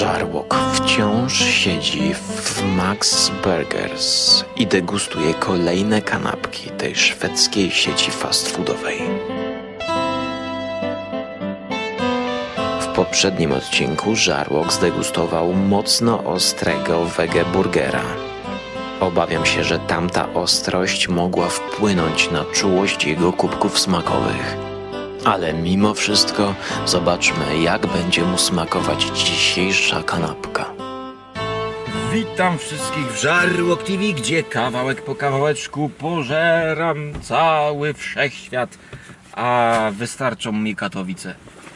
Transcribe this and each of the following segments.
Żarłok wciąż siedzi w Max Burgers i degustuje kolejne kanapki tej szwedzkiej sieci fast foodowej. W poprzednim odcinku Żarłok zdegustował mocno ostrego wege burgera. Obawiam się, że tamta ostrość mogła wpłynąć na czułość jego kubków smakowych. Ale mimo wszystko zobaczmy, jak będzie mu smakować dzisiejsza kanapka. Witam wszystkich w Żarłok TV, gdzie kawałek po kawałeczku pożeram cały wszechświat, a wystarczą mi Katowice,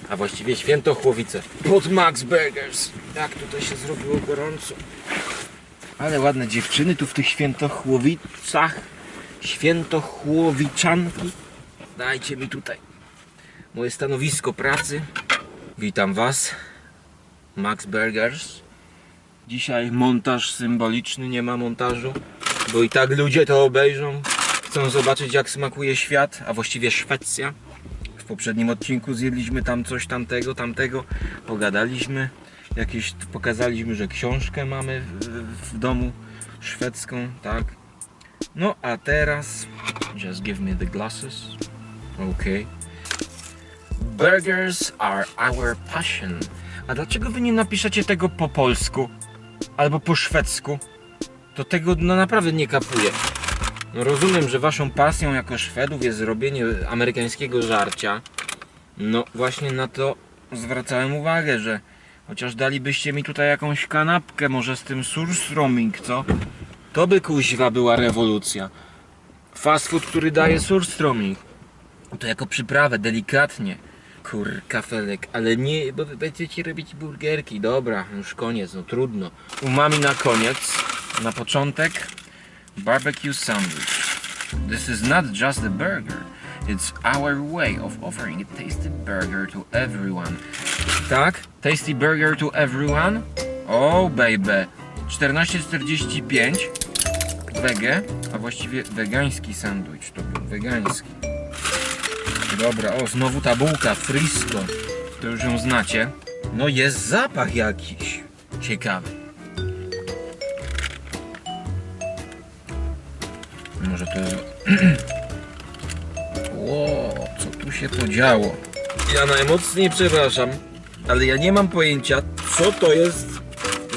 a właściwie Świętochłowice pod Max Burgers. Jak tutaj się zrobiło gorąco. Ale ładne dziewczyny tu w tych Świętochłowicach, Świętochłowiczanki. Dajcie mi tutaj moje stanowisko pracy. Witam Was, Max Burgers. Dzisiaj montaż symboliczny, nie ma montażu, bo i tak ludzie to obejrzą. Chcą zobaczyć jak smakuje świat, a właściwie Szwecja. W poprzednim odcinku zjedliśmy tam coś tamtego, tamtego, pogadaliśmy, jakieś pokazaliśmy, że książkę mamy w, w domu szwedzką, tak. No a teraz just give me the glasses. Okay. Burgers are our passion. A dlaczego wy nie napiszecie tego po polsku? Albo po szwedzku? To tego no naprawdę nie kapuję. No rozumiem, że waszą pasją jako Szwedów jest robienie amerykańskiego żarcia. No właśnie na to zwracałem uwagę, że chociaż dalibyście mi tutaj jakąś kanapkę, może z tym surströmming, co? To by kuźwa była rewolucja. Fast food, który daje surströmming. To jako przyprawę, delikatnie. Kur, kafelek, ale nie, bo wy będziecie robić burgerki. Dobra, już koniec, no trudno. Umami na koniec, na początek, barbecue sandwich. This is not just a burger. It's our way of offering a tasty burger to everyone. Tak? Tasty burger to everyone? Oh baby. 14,45 wege, a właściwie wegański sandwich to był, wegański. Dobra, o znowu ta bułka, frisco. To już ją znacie. No jest zapach jakiś. Ciekawy. Może to... Ło, co tu się podziało? Ja najmocniej przepraszam, ale ja nie mam pojęcia, co to jest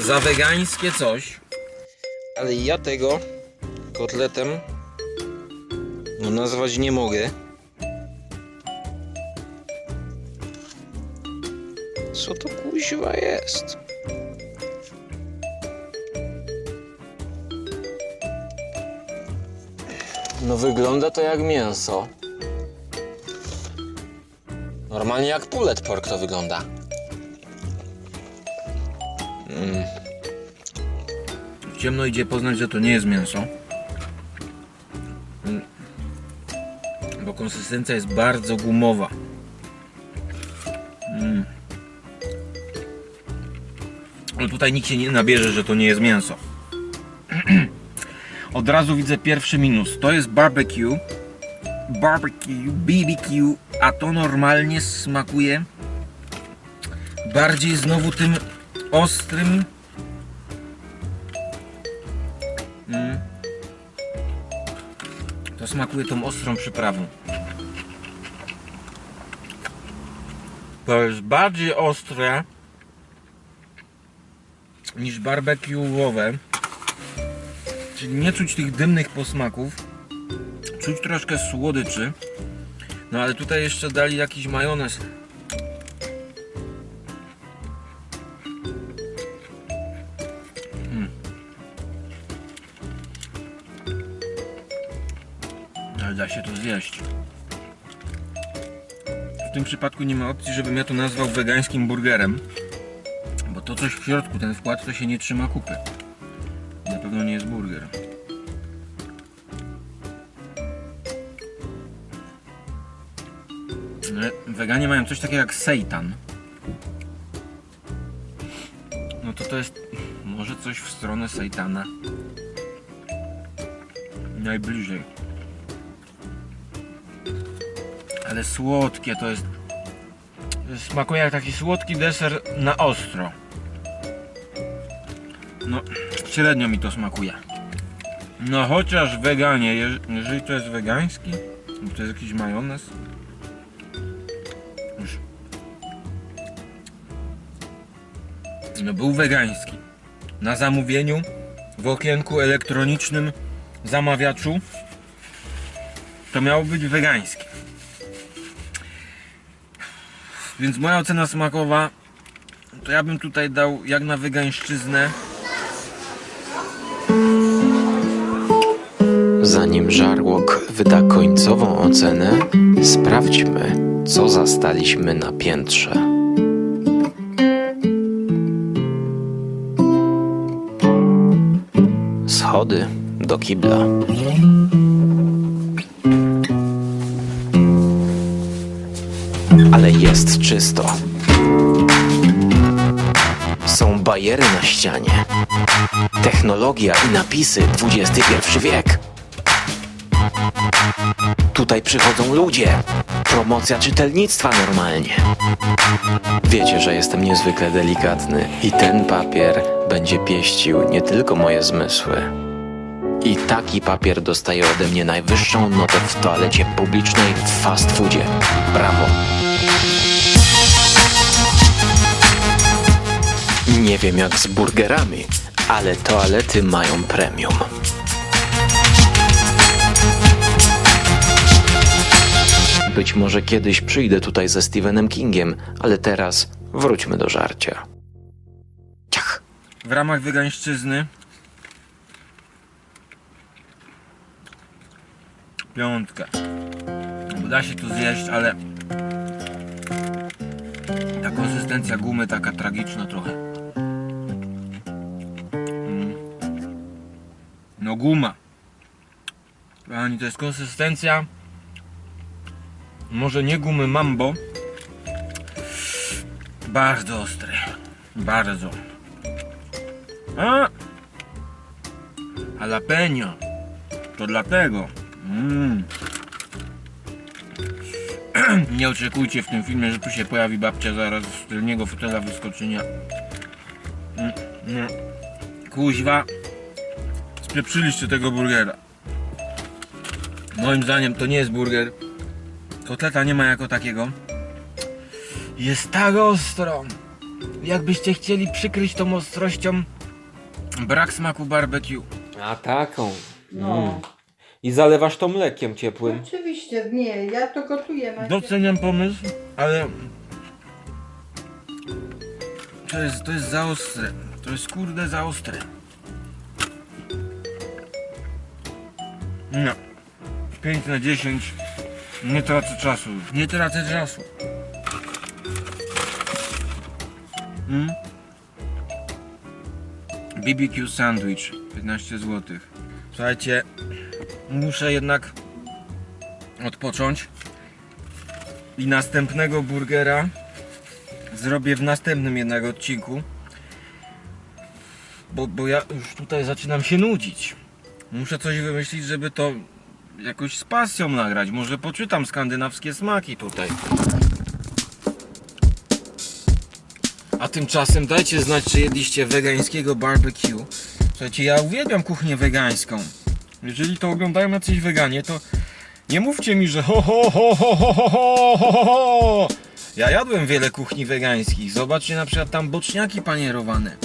za wegańskie coś. Ale ja tego kotletem no nazwać nie mogę. Co to kuźwa jest? No wygląda to jak mięso. Normalnie jak pulled pork to wygląda. Mm. Ciemno idzie poznać, że to nie jest mięso. Mm. Bo konsystencja jest bardzo gumowa. Mm. No tutaj nikt się nie nabierze, że to nie jest mięso. Od razu widzę pierwszy minus. To jest barbecue. Barbecue, BBQ, a to normalnie smakuje bardziej znowu tym ostrym. Mm. To smakuje tą ostrą przyprawą. To jest bardziej ostre niż barbecue'owe. Czyli nie czuć tych dymnych posmaków. Czuć troszkę słodyczy. No ale tutaj jeszcze dali jakiś majonez. Mm. Ale da się to zjeść. W tym przypadku nie ma opcji, żebym ja to nazwał wegańskim burgerem. Bo to coś w środku, ten wkład to się nie trzyma kupy. Na pewno nie jest burger. Weganie mają coś takiego jak seitan. No to to jest może coś w stronę seitana. Najbliżej. Ale słodkie to jest. Smakuje jak taki słodki deser na ostro. No, średnio mi to smakuje. No chociaż weganie, jeż- jeżeli to jest wegański, lub to jest jakiś majonez. Już. No był wegański. Na zamówieniu w okienku elektronicznym zamawiaczu to miało być wegański. Więc moja ocena smakowa to ja bym tutaj dał jak na wegańszczyznę Zanim żarłok wyda końcową ocenę, sprawdźmy, co zastaliśmy na piętrze. Schody do kibla. Ale jest czysto. Są bajery na ścianie. Technologia i napisy XXI wiek. Tutaj przychodzą ludzie. Promocja czytelnictwa normalnie. Wiecie, że jestem niezwykle delikatny i ten papier będzie pieścił nie tylko moje zmysły. I taki papier dostaje ode mnie najwyższą notę w toalecie publicznej w fast foodzie. Brawo. Nie wiem jak z burgerami, ale toalety mają premium. Być może kiedyś przyjdę tutaj ze Stephenem Kingiem, ale teraz wróćmy do żarcia. Ciach. w ramach wegańszczyzny piątkę. Bo da się to zjeść, ale ta konsystencja gumy taka tragiczna trochę. Mm. No guma. Kochani, to jest konsystencja może nie gumy mambo. Bardzo ostre. Bardzo. A! Jalapeno. To dlatego. Mm. Nie oczekujcie w tym filmie, że tu się pojawi babcia zaraz z tylniego fotela wyskoczy, nie. Mm, nie. Kuźwa. Spieprzyliście tego burgera. Moim zdaniem to nie jest burger. Kotleta nie ma jako takiego. Jest tak ostro. Jakbyście chcieli przykryć tą ostrością brak smaku barbecue. A taką. No. I zalewasz to mlekiem ciepłym. Oczywiście, nie, ja to gotuję. Macie... Doceniam pomysł, ale to jest, to jest za ostre. To jest kurde za ostre. No. 5 na 10. Nie tracę czasu. Nie tracę czasu. Mm? BBQ sandwich 15 zł. Słuchajcie, muszę jednak odpocząć i następnego burgera zrobię w następnym jednak odcinku. Bo, bo ja już tutaj zaczynam się nudzić. Muszę coś wymyślić, żeby to jakoś z pasją nagrać. Może poczytam skandynawskie smaki tutaj. A tymczasem dajcie znać, czy jedliście wegańskiego barbecue. Słuchajcie, ja uwielbiam kuchnię wegańską. Jeżeli to oglądają jacyś weganie, to nie mówcie mi, że ho ho ho ho ho ho ho ho ho Ja jadłem wiele kuchni wegańskich. Zobaczcie na przykład tam boczniaki panierowane.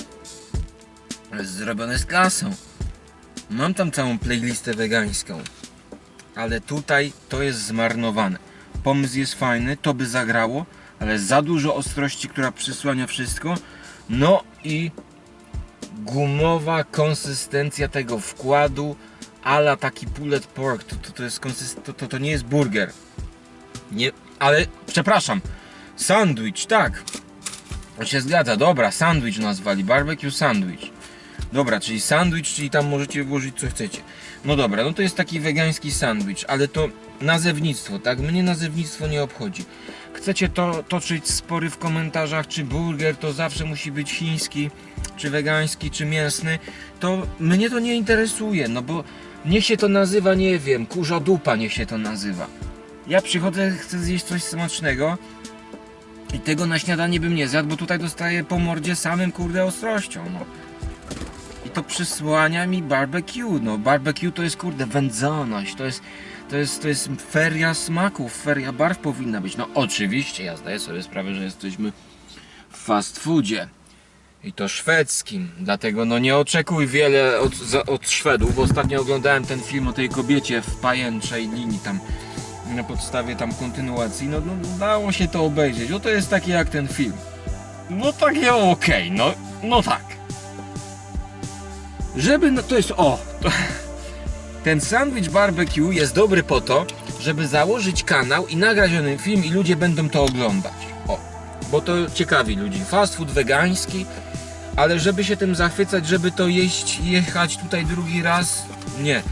Zrobione z klasą. Mam tam całą playlistę wegańską. Ale tutaj to jest zmarnowane. Pomysł jest fajny, to by zagrało, ale za dużo ostrości, która przysłania wszystko. No i gumowa konsystencja tego wkładu ala taki pulled pork, to, to, to jest konsyst- to, to, to nie jest burger. Nie, ale przepraszam, sandwich, tak. To się zgadza, dobra, sandwich nazwali, barbecue sandwich. Dobra, czyli sandwich, czyli tam możecie włożyć co chcecie. No dobra, no to jest taki wegański sandwich, ale to nazewnictwo, tak? Mnie nazewnictwo nie obchodzi. Chcecie to toczyć spory w komentarzach, czy burger to zawsze musi być chiński, czy wegański, czy mięsny, to mnie to nie interesuje, no bo niech się to nazywa, nie wiem, kurza dupa niech się to nazywa. Ja przychodzę, chcę zjeść coś smacznego i tego na śniadanie bym nie zjadł, bo tutaj dostaję po mordzie samym kurde ostrością, no. To przysłania mi barbecue. No barbecue to jest kurde wędzoność, to jest, to jest, to jest feria smaków, feria barw powinna być. No oczywiście, ja zdaję sobie sprawę, że jesteśmy w fast foodzie. I to szwedzkim, dlatego no nie oczekuj wiele od, za, od Szwedów, ostatnio oglądałem ten film o tej kobiecie w pajęczej linii tam na podstawie tam kontynuacji, no, no dało się to obejrzeć, no to jest takie jak ten film. No takie okej, no, no tak. Żeby, no to jest, o, to, ten sandwich barbecue jest dobry po to, żeby założyć kanał i nagrać o tym film i ludzie będą to oglądać. O, bo to ciekawi ludzi. Fast food wegański, ale żeby się tym zachwycać, żeby to jeść, jechać tutaj drugi raz, nie.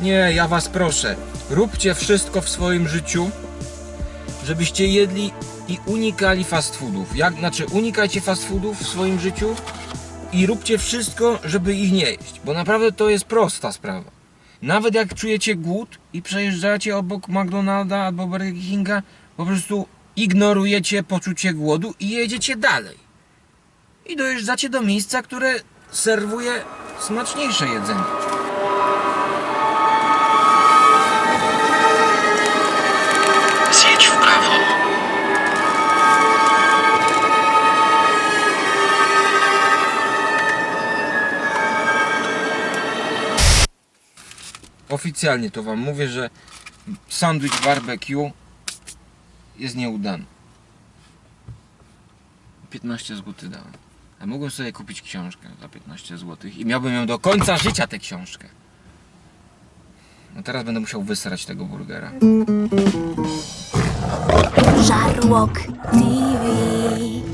Nie, ja was proszę, róbcie wszystko w swoim życiu, żebyście jedli i unikali fast foodów. Jak, znaczy, unikajcie fast foodów w swoim życiu i róbcie wszystko, żeby ich nie jeść, bo naprawdę to jest prosta sprawa. Nawet jak czujecie głód i przejeżdżacie obok McDonalda albo Burger Kinga, po prostu ignorujecie poczucie głodu i jedziecie dalej. I dojeżdżacie do miejsca, które serwuje smaczniejsze jedzenie. Oficjalnie to wam mówię, że sandwich barbecue jest nieudany. 15 zł dałem. A mogłem sobie kupić książkę za 15 zł i miałbym ją do końca życia tę książkę. No teraz będę musiał wysrać tego burgera. Żarłok TV.